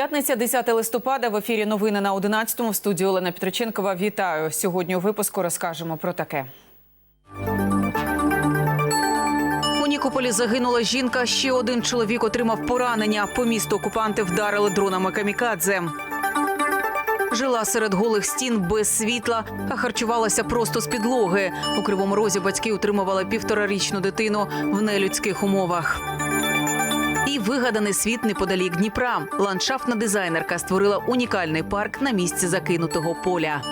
П'ятниця, 10 листопада. В ефірі новини на 11-му. В студії Олена Петриченкова. Вітаю. Сьогодні у випуску розкажемо про таке. У Нікополі загинула жінка. Ще один чоловік отримав поранення. По місту окупанти вдарили дронами камікадзе. Жила серед голих стін без світла, а харчувалася просто з підлоги. У кривому розі батьки утримували півторарічну дитину в нелюдських умовах. І вигаданий світ неподалік Дніпра. Ландшафтна дизайнерка створила унікальний парк на місці закинутого поля.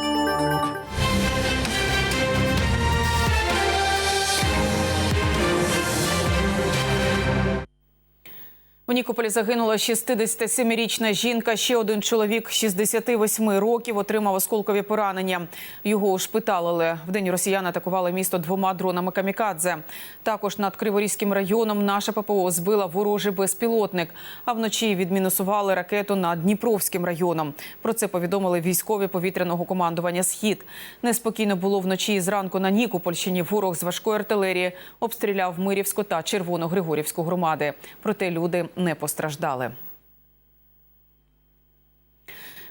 У Нікополі загинула 67-річна жінка. Ще один чоловік 68 років отримав осколкові поранення. Його ушпиталили. Вдень росіяни атакували місто двома дронами камікадзе. Також над Криворізьким районом наша ППО збила ворожий безпілотник. А вночі відмінусували ракету над Дніпровським районом. Про це повідомили військові повітряного командування Схід. Неспокійно було вночі і зранку на Нікопольщині. Ворог з важкої артилерії обстріляв Мирівську та Червоногригорівську громади. Проте люди не постраждали.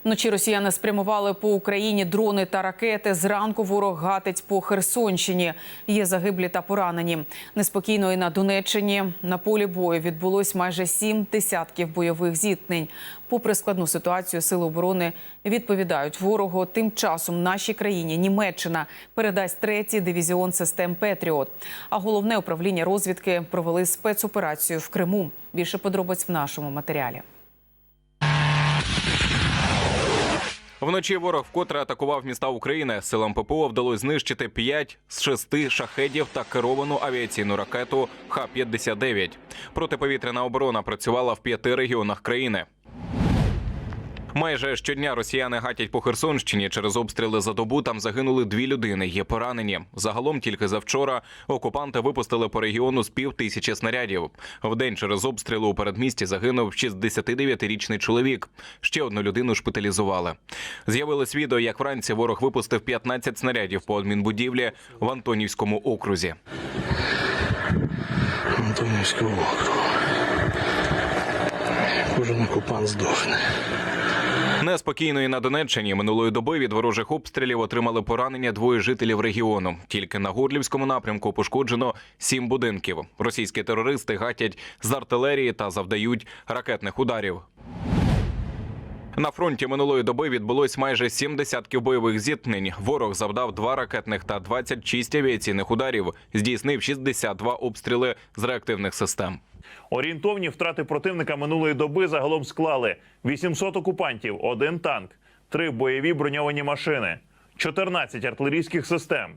Вночі росіяни спрямували по Україні дрони та ракети. Зранку ворог гатить по Херсонщині. Є загиблі та поранені. Неспокійно і на Донеччині. На полі бою відбулось майже сім десятків бойових зіткнень. Попри складну ситуацію, сили оборони відповідають ворогу. Тим часом нашій країні Німеччина передасть третій дивізіон систем Петріот. А головне управління розвідки провели спецоперацію в Криму. Більше подробиць в нашому матеріалі. Вночі ворог вкотре атакував міста України. Силам ППО вдалося знищити 5 з 6 шахедів та керовану авіаційну ракету Х-59. Протиповітряна оборона працювала в п'яти регіонах країни. Майже щодня росіяни гатять по Херсонщині. Через обстріли за добу там загинули дві людини. Є поранені. Загалом тільки завчора окупанти випустили по регіону з пів тисячі снарядів. Вдень через обстріли у передмісті загинув 69-річний чоловік. Ще одну людину шпиталізували. З'явилось відео, як вранці ворог випустив 15 снарядів по адмінбудівлі в Антонівському окрузі. Антонівського округу. Кожен окупант здохне. Неспокійно і на Донеччині минулої доби від ворожих обстрілів отримали поранення двоє жителів регіону. Тільки на Горлівському напрямку пошкоджено сім будинків. Російські терористи гатять з артилерії та завдають ракетних ударів. На фронті минулої доби відбулось майже сім десятків бойових зіткнень. Ворог завдав два ракетних та 26 авіаційних ударів. Здійснив 62 обстріли з реактивних систем. Орієнтовні втрати противника минулої доби загалом склали 800 окупантів, один танк, три бойові броньовані машини, 14 артилерійських систем,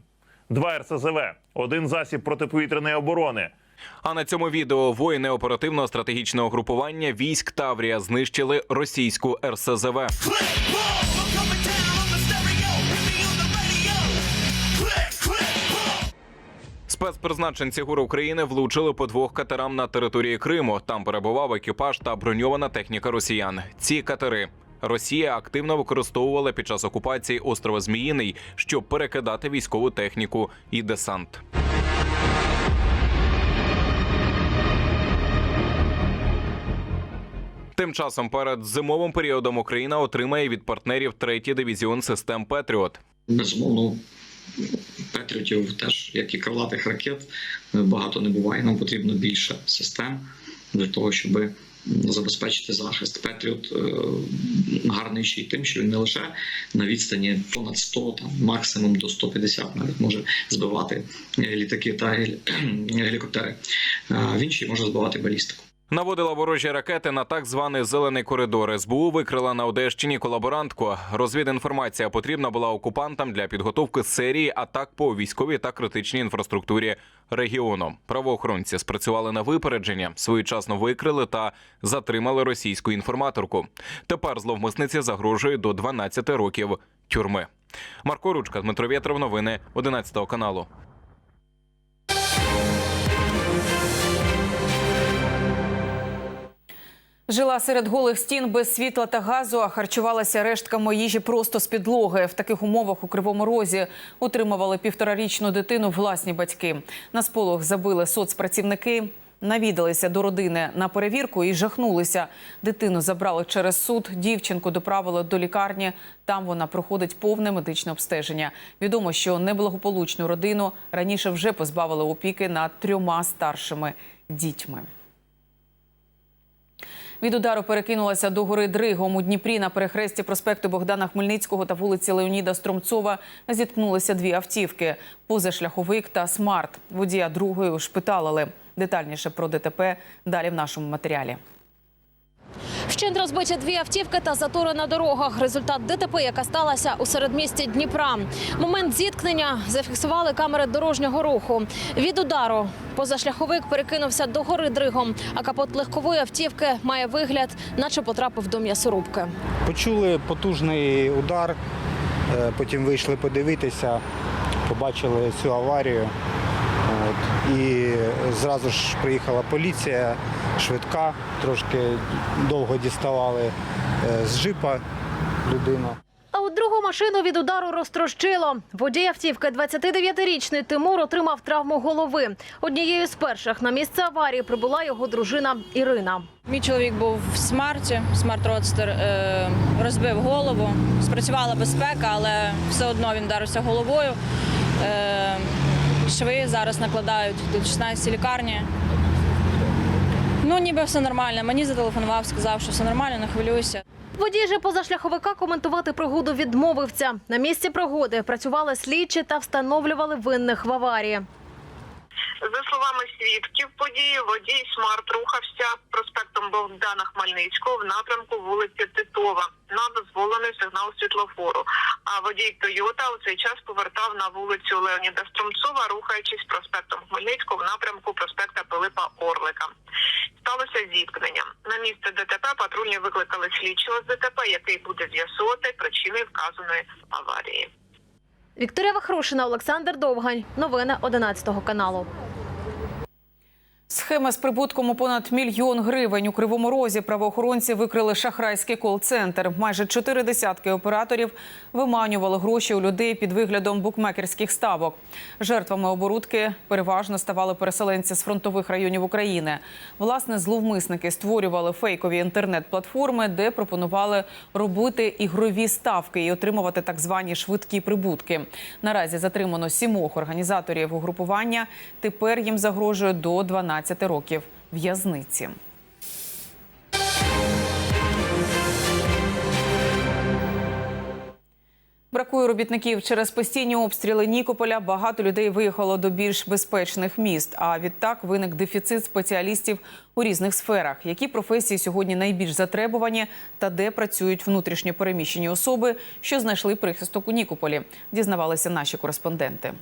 два РСЗВ, один засіб протиповітряної оборони. А на цьому відео воїни оперативного стратегічного групування військ Таврія знищили російську РСЗВ. Спецпризначенці ГУР України влучили по двох катерам на території Криму. Там перебував екіпаж та броньована техніка росіян. Ці катери. Росія активно використовувала під час окупації острова Зміїний, щоб перекидати військову техніку і десант. Тим часом перед зимовим періодом Україна отримає від партнерів третій дивізіон систем Петріот. Безумовно, Петріотів теж, як і крилатих ракет, багато не буває. Нам потрібно більше систем для того, щоб забезпечити захист. Петріот е, гарний ще й тим, що він не лише на відстані понад 100, там максимум до 150 навіть може збивати е, літаки та гелікоптери. Е, Він ще й може збивати балістику. Наводила ворожі ракети на так званий зелений коридор. СБУ викрила на Одещині колаборантку. Розвідінформація потрібна була окупантам для підготовки серії атак по військовій та критичній інфраструктурі регіону. Правоохоронці спрацювали на випередження, своєчасно викрили та затримали російську інформаторку. Тепер зловмисниці загрожує до 12 років тюрми. Марко Ручка, Дмитро Вєтров, новини 11 каналу. Жила серед голих стін без світла та газу, а харчувалася рештками їжі просто з підлоги. В таких умовах у Кривому Розі утримували півторарічну дитину власні батьки. На сполох забили соцпрацівники. Навідалися до родини на перевірку і жахнулися. Дитину забрали через суд. Дівчинку доправили до лікарні. Там вона проходить повне медичне обстеження. Відомо, що неблагополучну родину раніше вже позбавили опіки над трьома старшими дітьми. Від удару перекинулася до гори Дригом у Дніпрі на перехресті проспекту Богдана Хмельницького та вулиці Леоніда Стромцова зіткнулися дві автівки – позашляховик та смарт. Водія другої ушпиталили. Детальніше про ДТП далі в нашому матеріалі. Вщент розбиті дві автівки та затори на дорогах. Результат ДТП, яка сталася у середмісті Дніпра. Момент зіткнення зафіксували камери дорожнього руху. Від удару позашляховик перекинувся до гори дригом, а капот легкової автівки має вигляд, наче потрапив до м'ясорубки. Почули потужний удар, е, потім вийшли подивитися, побачили цю аварію. От. І зразу ж приїхала поліція, швидка, трошки довго діставали е, з джипа людину. А от другу машину від удару розтрощило. Водій автівки, 29-річний Тимур, отримав травму голови. Однією з перших на місце аварії прибула його дружина Ірина. Мій чоловік був в смарті, смарт родстер е, розбив голову. Спрацювала безпека, але все одно він вдарився головою. Шви зараз накладають в 16 лікарні. Ну, ніби все нормально. Мені зателефонував, сказав, що все нормально, не хвилюйся. Водій же позашляховика коментувати пригоду відмовився. На місці пригоди працювали слідчі та встановлювали винних в аварії. За словами свідків події, водій смарт рухався проспектом Богдана Хмельницького в напрямку вулиці Титова на дозволений сигнал світлофору. А водій Тойота у цей час повертав на вулицю Леоніда Струмцова, рухаючись проспектом Хмельницького в напрямку проспекта Пилипа Орлика. Сталося зіткнення. На місце ДТП патрульні викликали слідчого з ДТП, який буде з'ясувати причини вказаної аварії. Вікторія Вахрушина, Олександр Довгань. Новини 11 каналу. Схема з прибутком у понад мільйон гривень у Кривому Розі правоохоронці викрили шахрайський кол-центр. Майже чотири десятки операторів виманювали гроші у людей під виглядом букмекерських ставок. Жертвами оборудки переважно ставали переселенці з фронтових районів України. Власне, зловмисники створювали фейкові інтернет-платформи, де пропонували робити ігрові ставки і отримувати так звані швидкі прибутки. Наразі затримано сімох організаторів угрупування. Тепер їм загрожує до 12 років в'язниці. Бракує робітників через постійні обстріли Нікополя. Багато людей виїхало до більш безпечних міст. А відтак виник дефіцит спеціалістів у різних сферах. Які професії сьогодні найбільш затребувані та де працюють внутрішньо переміщені особи, що знайшли прихисток у Нікополі, дізнавалися наші кореспонденти.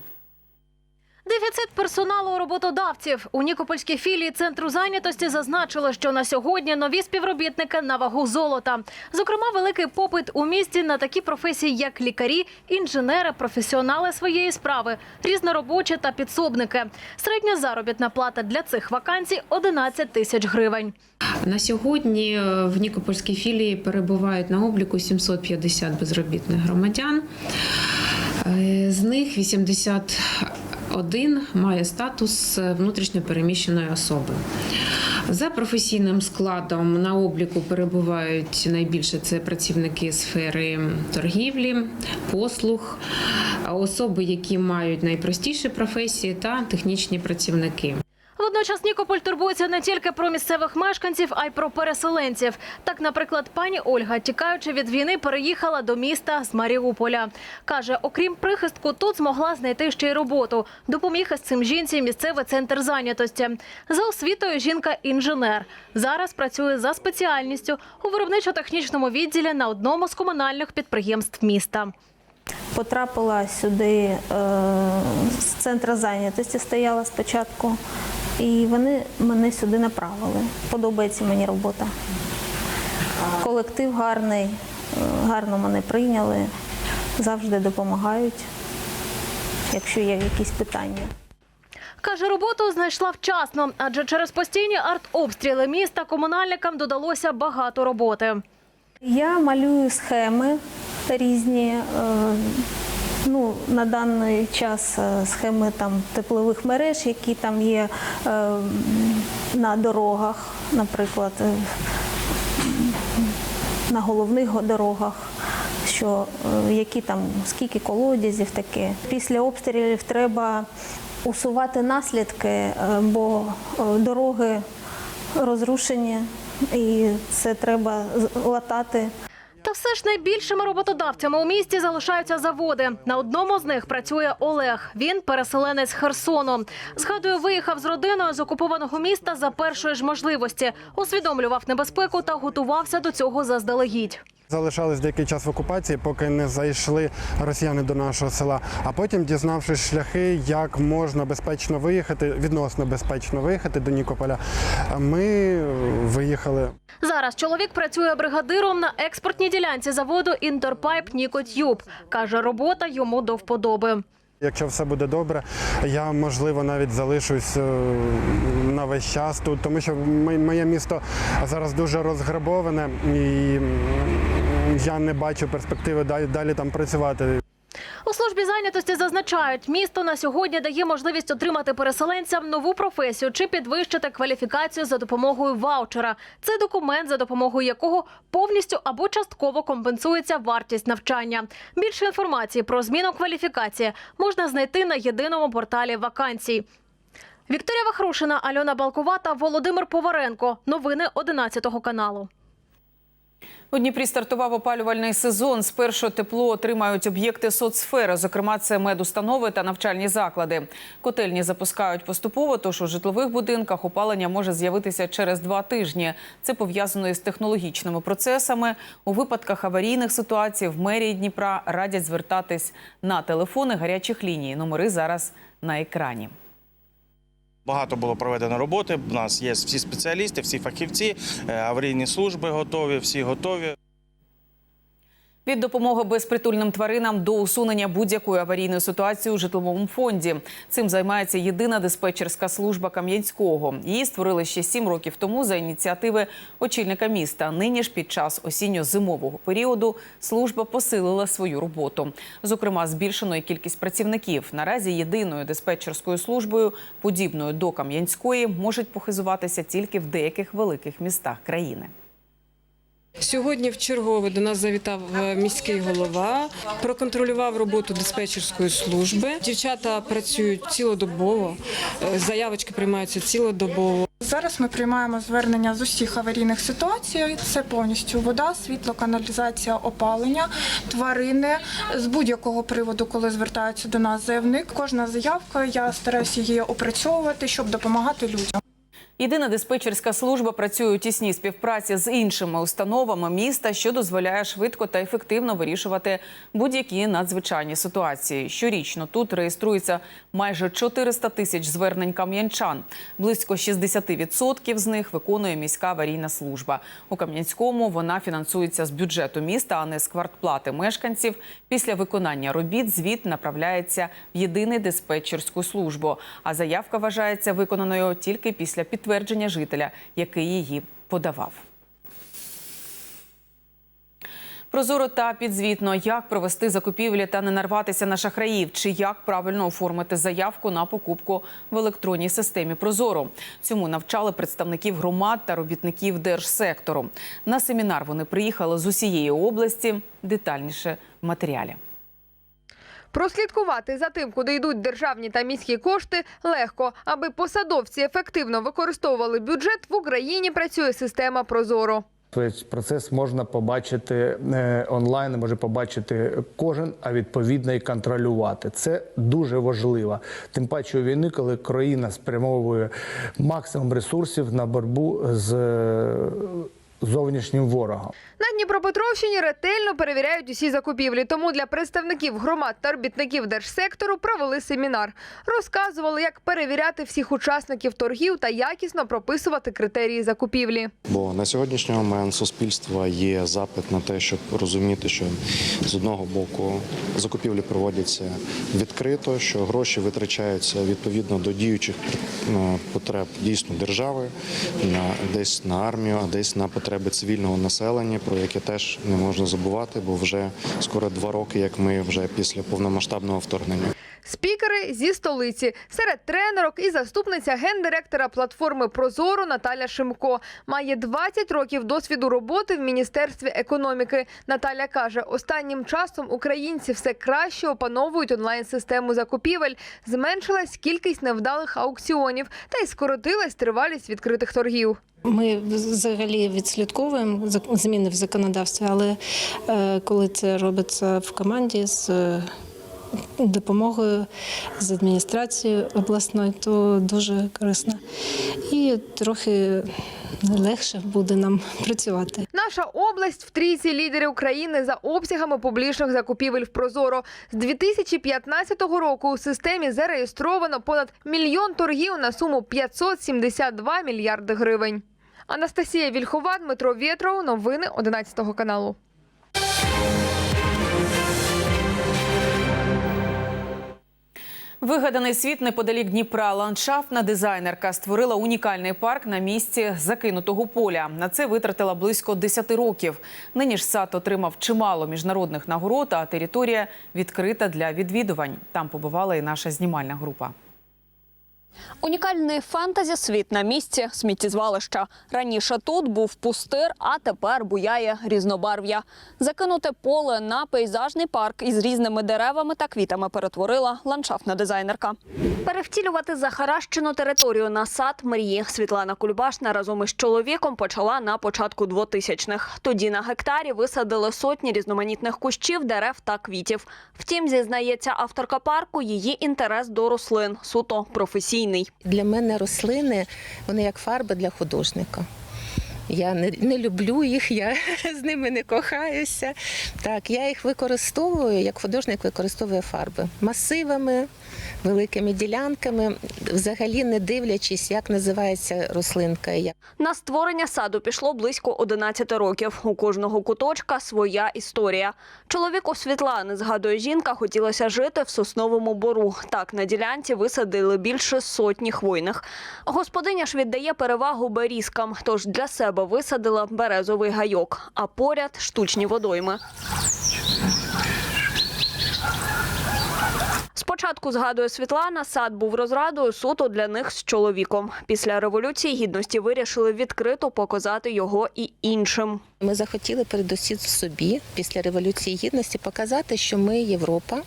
Дефіцит персоналу роботодавців у Нікопольській філії центру зайнятості зазначили, що на сьогодні нові співробітники на вагу золота. Зокрема, великий попит у місті на такі професії, як лікарі, інженери, професіонали своєї справи, різноробочі та підсобники. Середня заробітна плата для цих вакансій 11 тисяч гривень. На сьогодні е, в Нікопольській філії перебувають на обліку 750 безробітних громадян. Е, З них 81 має статус внутрішньо переміщеної особи. За професійним складом на обліку перебувають найбільше це працівники сфери торгівлі, послуг, особи, які мають найпростіші професії та технічні працівники. Водночас Нікополь турбується не тільки про місцевих мешканців, а й про переселенців. Так, наприклад, пані Ольга, тікаючи від війни, переїхала до міста з Маріуполя. Каже, окрім прихистку, тут змогла знайти ще й роботу. Допоміг із цим жінці місцевий центр зайнятості. За освітою жінка інженер. Зараз працює за спеціальністю у виробничо-технічному відділі на одному з комунальних підприємств міста. Потрапила сюди е, з центру зайнятості, стояла спочатку, і вони мене сюди направили. Подобається мені робота. Колектив гарний, е, гарно мене прийняли, завжди допомагають, якщо є якісь питання. Каже, роботу знайшла вчасно, адже через постійні артобстріли міста комунальникам додалося багато роботи. Я малюю схеми різні, е, Ну, на даний час е, схеми там теплових мереж, які там є е, на дорогах, наприклад, е, на головних дорогах, що які там скільки колодязів таке. Після обстрілів треба усувати наслідки, бо дороги розрушені, і це треба латати. Та все ж найбільшими роботодавцями у місті залишаються заводи. На одному з них працює Олег. Він переселенець Херсону. Згадує, виїхав з родиною з окупованого міста за першої ж можливості, усвідомлював небезпеку та готувався до цього заздалегідь. Залишались деякий час в окупації, поки не зайшли росіяни до нашого села. А потім, дізнавшись шляхи, як можна безпечно виїхати, відносно безпечно виїхати до Нікополя, ми виїхали. Зараз чоловік працює бригадиром на експортній ділянці заводу Інтерпайп Нікотюб. Каже, робота йому до вподоби. Якщо все буде добре, я можливо навіть залишусь е, на весь час тут, тому що моє місто зараз дуже розграбоване і я не бачу перспективи далі, далі там працювати. У службі зайнятості зазначають, місто на сьогодні дає можливість отримати переселенцям нову професію чи підвищити кваліфікацію за допомогою ваучера. Це документ, за допомогою якого повністю або частково компенсується вартість навчання. Більше інформації про зміну кваліфікації можна знайти на єдиному порталі вакансій. Вікторія Вахрушина, Альона Балкова та Володимир Поваренко. Новини 11 каналу. У Дніпрі стартував опалювальний сезон. Спершу тепло отримають об'єкти соцсфери, зокрема, це медустанови та навчальні заклади. Котельні запускають поступово, тож у житлових будинках опалення може з'явитися через два тижні. Це пов'язано із технологічними процесами. У випадках аварійних ситуацій в мерії Дніпра радять звертатись на телефони гарячих ліній. Номери зараз на екрані. Багато було проведено роботи. У нас є всі спеціалісти, всі фахівці, е, аварійні служби готові, всі готові. Від допомоги безпритульним тваринам до усунення будь-якої аварійної ситуації у житловому фонді. Цим займається єдина диспетчерська служба Кам'янського. Її створили ще сім років тому за ініціативи очільника міста. Нині ж під час осінньо-зимового періоду служба посилила свою роботу. Зокрема, збільшено кількість працівників. Наразі єдиною диспетчерською службою, подібною до Кам'янської, можуть похизуватися тільки в деяких великих містах країни. Сьогодні в чергове до нас завітав е, міський голова, проконтролював роботу диспетчерської служби. Дівчата працюють цілодобово, е, заявочки приймаються цілодобово. Зараз ми приймаємо звернення з усіх аварійних ситуацій. Це повністю вода, світло, каналізація, опалення, тварини з будь-якого приводу, коли звертаються до нас заявник. Кожна заявка, я стараюся її опрацьовувати, щоб допомагати людям. Єдина диспетчерська служба працює у тісній співпраці з іншими установами міста, що дозволяє швидко та ефективно вирішувати будь-які надзвичайні ситуації. Щорічно тут реєструється майже 400 тисяч звернень кам'янчан. Близько 60% з них виконує міська аварійна служба. У Кам'янському вона фінансується з бюджету міста, а не з квартплати мешканців. Після виконання робіт звіт направляється в єдину диспетчерську службу. А заявка вважається виконаною тільки після підтвердження жителя, який її подавав. Прозоро та підзвітно, як провести закупівлі та не нарватися на шахраїв, чи як правильно оформити заявку на покупку в електронній системі Прозоро. Цьому навчали представників громад та робітників держсектору. На семінар вони приїхали з усієї області. Детальніше в матеріалі. Прослідкувати за тим, куди йдуть державні та міські кошти, легко. Аби посадовці ефективно використовували бюджет, в Україні працює система Прозоро. Процес можна побачити е, онлайн, може побачити кожен, а відповідно і контролювати. Це дуже важливо. Тим паче у війни, коли країна спрямовує максимум ресурсів на боротьбу з е, зовнішнім ворогом. На Дніпропетровщині ретельно перевіряють усі закупівлі. Тому для представників громад та робітників держсектору провели семінар. Розказували, як перевіряти всіх учасників торгів та якісно прописувати критерії закупівлі. Бо на сьогоднішній момент суспільства є запит на те, щоб розуміти, що з одного боку закупівлі проводяться відкрито, що гроші витрачаються відповідно до діючих е, потреб дійсно держави, на десь на армію, а десь на потреби потреби цивільного населення, про яке теж не можна забувати, бо вже скоро два роки, як ми вже після повномасштабного вторгнення. Спікери зі столиці серед тренерок і заступниця гендиректора платформи Прозоро Наталя Шимко має 20 років досвіду роботи в міністерстві економіки. Наталя каже, останнім часом українці все краще опановують онлайн-систему закупівель. Зменшилась кількість невдалих аукціонів та й скоротилась тривалість відкритих торгів. Ми взагалі відслідковуємо зміни в законодавстві, але е, коли це робиться в команді з е, допомогою з адміністрацією обласною, то дуже корисно. І трохи легше буде нам працювати. Наша область в трійці лідерів України за обсягами публічних закупівель в Прозоро. З 2015 року у системі зареєстровано понад мільйон торгів на суму 572 мільярди гривень. Анастасія Вільхова, Дмитро Вєтров. Новини 11 каналу. Вигаданий світ неподалік Дніпра. Ландшафтна дизайнерка створила унікальний парк на місці закинутого поля. На це витратила близько 10 років. Нині ж сад отримав чимало міжнародних нагород, а територія відкрита для відвідувань. Там побувала і наша знімальна група. Унікальний фентезі світ на місці сміттєзвалища. Раніше тут був пустир, а тепер буяє різнобарв'я. Закинуте поле на пейзажний парк із різними деревами та квітами перетворила ландшафтна дизайнерка. Перевтілювати захаращену територію на сад мрії Світлана Кульбашна разом із чоловіком почала на початку 2000-х. Тоді на гектарі висадили сотні різноманітних кущів, дерев та квітів. Втім, зізнається авторка парку, її інтерес до рослин суто професійний. Для мене рослини вони як фарби для художника. Я не, не люблю їх, я з ними не кохаюся. Так, я їх використовую, як художник використовує фарби масивами, великими ділянками, взагалі не дивлячись, як називається рослинка. На створення саду пішло близько 11 років. У кожного куточка своя історія. Чоловіку Світлани, згадує жінка, хотілося жити в сосновому бору. Так, на ділянці висадили більше сотні хвойних. Господиня ж віддає перевагу берізкам, тож для себе висадила березовий гайок, а поряд штучні водойми. Спочатку, згадує Світлана, сад був розрадою суто для них з чоловіком. Після революції гідності вирішили відкрито показати його і іншим. Ми захотіли передусім собі після революції гідності показати, що ми Європа,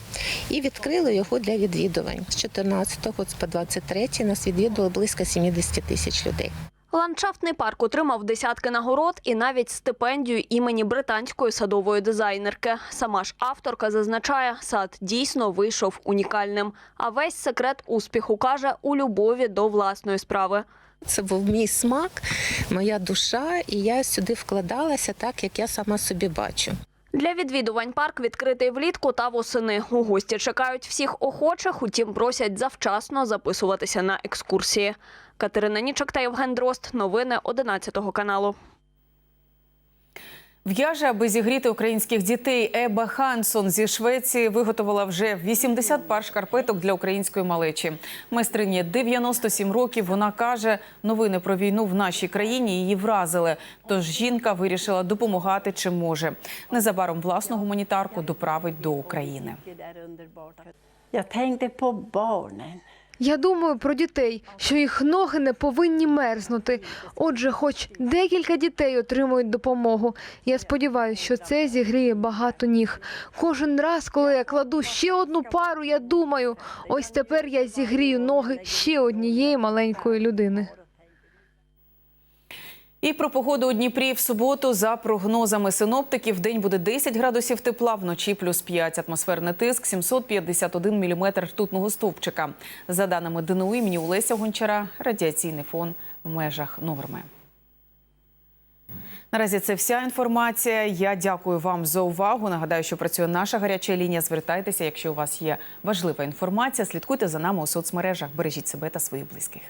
і відкрили його для відвідувань. З 14 по 23 нас відвідувало близько 70 тисяч людей. Ландшафтний парк отримав десятки нагород і навіть стипендію імені британської садової дизайнерки. Сама ж авторка зазначає, сад дійсно вийшов унікальним. А весь секрет успіху каже у любові до власної справи. Це був мій смак, моя душа, і я сюди вкладалася так, як я сама собі бачу. Для відвідувань парк відкритий влітку та восени. У гості чекають всіх охочих, утім просять завчасно записуватися на екскурсії. Катерина Нічок та Євген Дрозд. Новини 11 каналу. В'яже, аби зігріти українських дітей. Еба Хансон зі Швеції виготовила вже 80 пар шкарпеток для української малечі. Майстрині 97 років. Вона каже, новини про війну в нашій країні її вразили. Тож жінка вирішила допомагати чим може. Незабаром власну гуманітарку доправить до України. På barnen. Я думаю про дітей, що їх ноги не повинні мерзнути. Отже, хоч декілька дітей отримують допомогу. Я сподіваюся, що це зігріє багато ніг. Кожен раз, коли я кладу ще одну пару, я думаю, ось тепер я зігрію ноги ще однієї маленької людини. І про погоду у Дніпрі в суботу за прогнозами синоптиків день буде 10 градусів тепла, вночі плюс 5. Атмосферний тиск 751 міліметр ртутного стовпчика. За даними ДНУ імені Олеся Гончара, радіаційний фон в межах норми. Наразі це вся інформація. Я дякую вам за увагу. Нагадаю, що працює наша гаряча лінія. Звертайтеся, якщо у вас є важлива інформація. Слідкуйте за нами у соцмережах. Бережіть себе та своїх близьких.